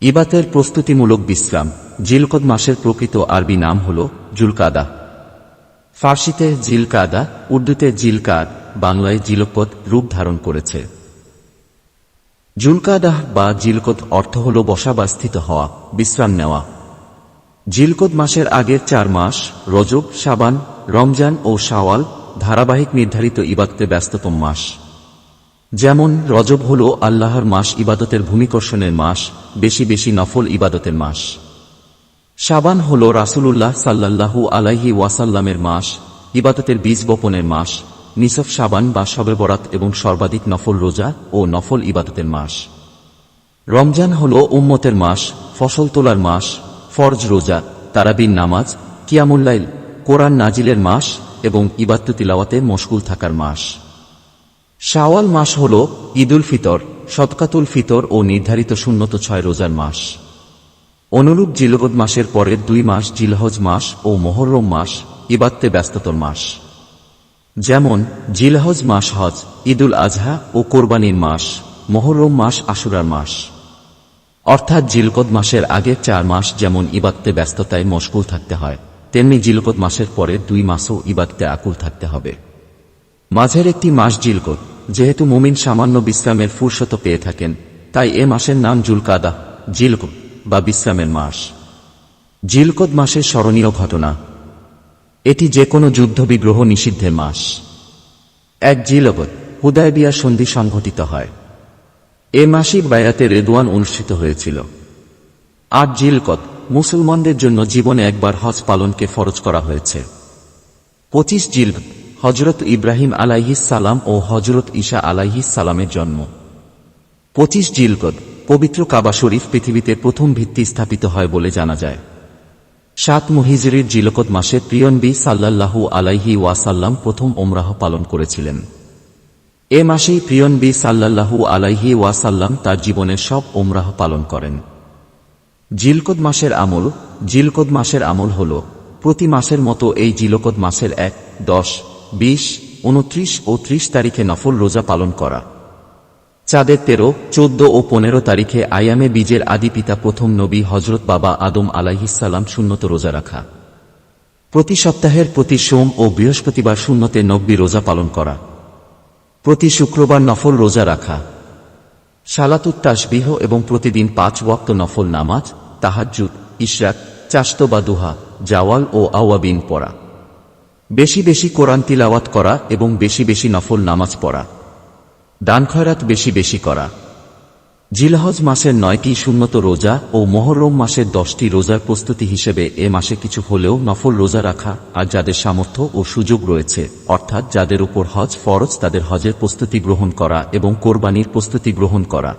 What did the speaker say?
ইবাতের প্রস্তুতিমূলক বিশ্রাম জিলকদ মাসের প্রকৃত আরবি নাম হল জুলকাদা। ফার্সিতে জিলকাদা, উর্দুতে জিলকাদ, বাংলায় জিলকদ রূপ ধারণ করেছে। জুলকাদাহ বা জিলকদ অর্থ হল বসা বা স্থিত হওয়া, বিশ্রাম নেওয়া। জিলকদ মাসের আগের চার মাস, রজব সাবান রমজান ও শাওয়াল ধারাবাহিক নির্ধারিত ইবাদতে ব্যস্ততম মাস। যেমন রজব হল আল্লাহর মাস ইবাদতের ভূমিকর্ষণের মাস, বেশি বেশি নফল ইবাদতের মাস। শাবান হল রাসূলুল্লাহ সাল্লাল্লাহু আলাইহি ওয়াসাল্লামের মাস, ইবাদতের বীজ বপনের মাস, নিসফ শাবান বা শবে বরাত এবং সর্বাধিক নফল রোজা ও নফল ইবাদতের মাস। রমজান হল উম্মতের মাস, ফসল তোলার মাস, ফরজ রোজা, তারাবিন নামাজ কিয়ামুল্লাইল কোরআন নাজিলের মাস এবং ইবাত্তু তিলাওয়াতে মশগুল থাকার মাস। শাওয়াল মাস হল ঈদুল ফিতর, সদকাতুল ফিতর ও নির্ধারিত শূন্যত ছয় রোজার মাস। অনুরূপ জিলগদ মাসের পরের দুই মাস জিলহজ মাস ও মোহরম মাস ইবাত্তে ব্যস্ততর মাস। যেমন, জিলহজ মাস হজ, ঈদুল আজহা ও কোরবানির মাস, মোহরম মাস আশুরার মাস। অর্থাৎ জিলকদ মাসের আগের চার মাস যেমন ইবাত্তে ব্যস্ততায় মশগুল থাকতে হয়, তেমনি জিলকদ মাসের পরের দুই মাসও ইবাত্তে আকুল থাকতে হবে। মাঝের একটি মাস জিলকদ যেহেতু মুমিন সামান্য বিশ্রামের ফুরসত পেয়ে থাকেন, তাই এ মাসের নাম জুলকাদা, জিলকদ বা বিশ্রামের মাস। জিলকদ মাসের স্মরণীয় ঘটনা। এটি যে কোনো যুদ্ধবিগ্রহ নিষিদ্ধের মাস। এক জিলগত হুদায়বিয়া সন্ধি সংঘটিত হয়। এ মাসিক বায়াতে রেদওয়ান অনুষ্ঠিত হয়েছিল। আট জিলকত, মুসলমানদের জন্য জীবনে একবার হজ পালনকে ফরজ করা হয়েছে। পঁচিশ জিল হজরত ইব্রাহিম সালাম ও হজরত ঈশা সালামের জন্ম। পঁচিশ জিলকদ, পবিত্র কাবা শরীফ পৃথিবীতে প্রথম ভিত্তি স্থাপিত হয় বলে জানা যায়। সাত মুহিজরির জিলকত মাসে প্রিয়নবী সাল্লাল্লাহু আলাইহি ওয়াসাল্লাম প্রথম ওমরাহ পালন করেছিলেন। এ মাসেই প্রিয়নবী সাল্লাল্লাহু আলাইহি ওয়াসাল্লাম তার জীবনের সব ওমরাহ পালন করেন। জিলকদ মাসের আমল, জিলকদ মাসের আমল হল, প্রতি মাসের মতো এই জিলকদ মাসের এক, দশ বিশ, উনত্রিশ ও ত্রিশ তারিখে নফল রোজা পালন করা। চাঁদের তেরো, চোদ্দ ও পনেরো তারিখে আয়ামে বীজের আদি পিতা প্রথম নবী হজরত বাবা আদম আলাইহিসাল্লাম শূন্যত রোজা রাখা। প্রতি সপ্তাহের প্রতি সোম ও বৃহস্পতিবার শূন্যতে নব্বী রোজা পালন করা। প্রতি শুক্রবার নফল রোজা রাখা। সালাতুত তাসবিহ এবং প্রতিদিন পাঁচ ওয়াক্ত নফল নামাজ, তাহাজ্জুদ, ইশরাক চাস্ত বা দুহা, জাওয়াল ও আওয়াবিন পড়া। বেশি বেশি কোরআন তিলাওয়াত করা এবং বেশি বেশি নফল নামাজ পড়া। দান খয়রাত বেশি বেশি করা। জিলহজ মাসের নয়টি শূন্যত রোজা ও মোহরম মাসের দশটি রোজার প্রস্তুতি হিসেবে এ মাসে কিছু হলেও নফল রোজা রাখা আর যাদের সামর্থ্য ও সুযোগ রয়েছে, অর্থাৎ যাদের উপর হজ ফরজ তাদের হজের প্রস্তুতি গ্রহণ করা এবং কোরবানির প্রস্তুতি গ্রহণ করা।